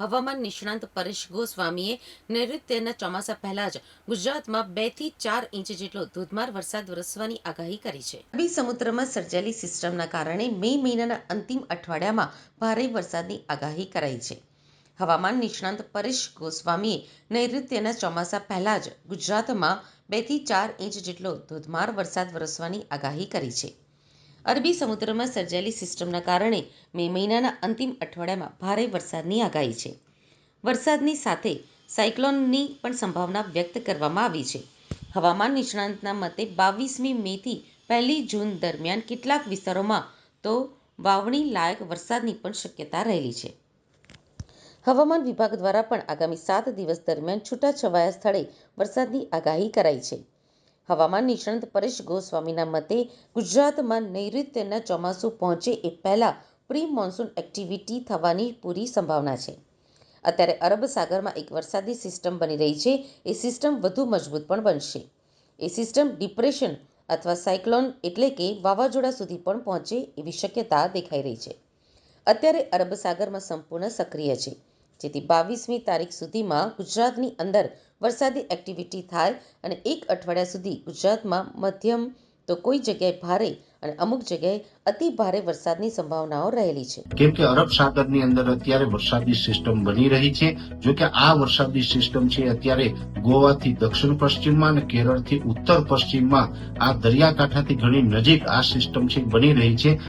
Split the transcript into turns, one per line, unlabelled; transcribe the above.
હવામાન નિષ્ણાંત પરેશ ગોસ્વામીએ નૈઋત્યના ચોમાસા પહેલા જ ગુજરાતમાં બેથી ચાર ઇંચ જેટલો ધોધમાર વરસાદ વરસવાની આગાહી કરી છે. અરબી સમુદ્રમાં સર્જાયેલી સિસ્ટમના કારણે મે મહિનાના અંતિમ અઠવાડિયામાં ભારે વરસાદની આગાહી કરાઈ છે. હવામાન નિષ્ણાંત પરેશ ગોસ્વામીએ નૈઋત્યના ચોમાસા પહેલા જ ગુજરાતમાં બેથી ચાર ઇંચ જેટલો ધોધમાર વરસાદ વરસવાની આગાહી કરી છે. અરબી સમુદ્રમાં સર્જાયેલી સિસ્ટમના કારણે મે મહિનાના અંતિમ અઠવાડિયામાં ભારે વરસાદની આગાહી છે. વરસાદની સાથે સાયક્લોનની પણ સંભાવના વ્યક્ત કરવામાં આવી છે. હવામાન નિષ્ણાંતના મતે બાવીસમી મેથી પહેલી જૂન દરમિયાન કેટલાક વિસ્તારોમાં તો વાવણી લાયક વરસાદની પણ શક્યતા રહેલી છે. હવામાન વિભાગ દ્વારા પણ આગામી સાત દિવસ દરમિયાન છૂટાછવાયા સ્થળે વરસાદની આગાહી કરાઈ છે. હવામાન નિષ્ણાંત પરેશ ગોસ્વામીના મતે, ગુજરાતમાં નૈઋત્યના ચોમાસું પહોંચે એ પહેલાં પ્રી મોન્સૂન એક્ટિવિટી થવાની પૂરી સંભાવના છે. અત્યારે અરબ સાગરમાં એક વરસાદી સિસ્ટમ બની રહી છે. એ સિસ્ટમ વધુ મજબૂત પણ બનશે. એ સિસ્ટમ ડિપ્રેશન અથવા સાયક્લોન એટલે કે વાવાઝોડા સુધી પણ પહોંચે એવી શક્યતા દેખાઈ રહી છે. અત્યારે અરબ સાગરમાં સંપૂર્ણ સક્રિય છે. જેથી બાવીસમી તારીખ સુધીમાં ગુજરાતની અંદર વરસાદી એક્ટિવિટી થાય અને એક અઠવાડિયા સુધી ગુજરાતમાં મધ્યમ તો કોઈ જગ્યાએ ભારે અને અમુક જગ્યાએ અતિ ભારે વરસાદની સંભાવનાઓ રહેલી છે.
કેમ કે અરબ સાગરની અંદર અત્યારે વરસાદી સિસ્ટમ બની રહી છે. જો કે આ વરસાદી સિસ્ટમ છે અત્યારે ગોવાથી દક્ષિણ પશ્ચિમમાં અને કેરળથી ઉત્તર પશ્ચિમમાં આ દરિયાકાંઠાથી ઘણી નજીક આ સિસ્ટમ છે બની રહી છે.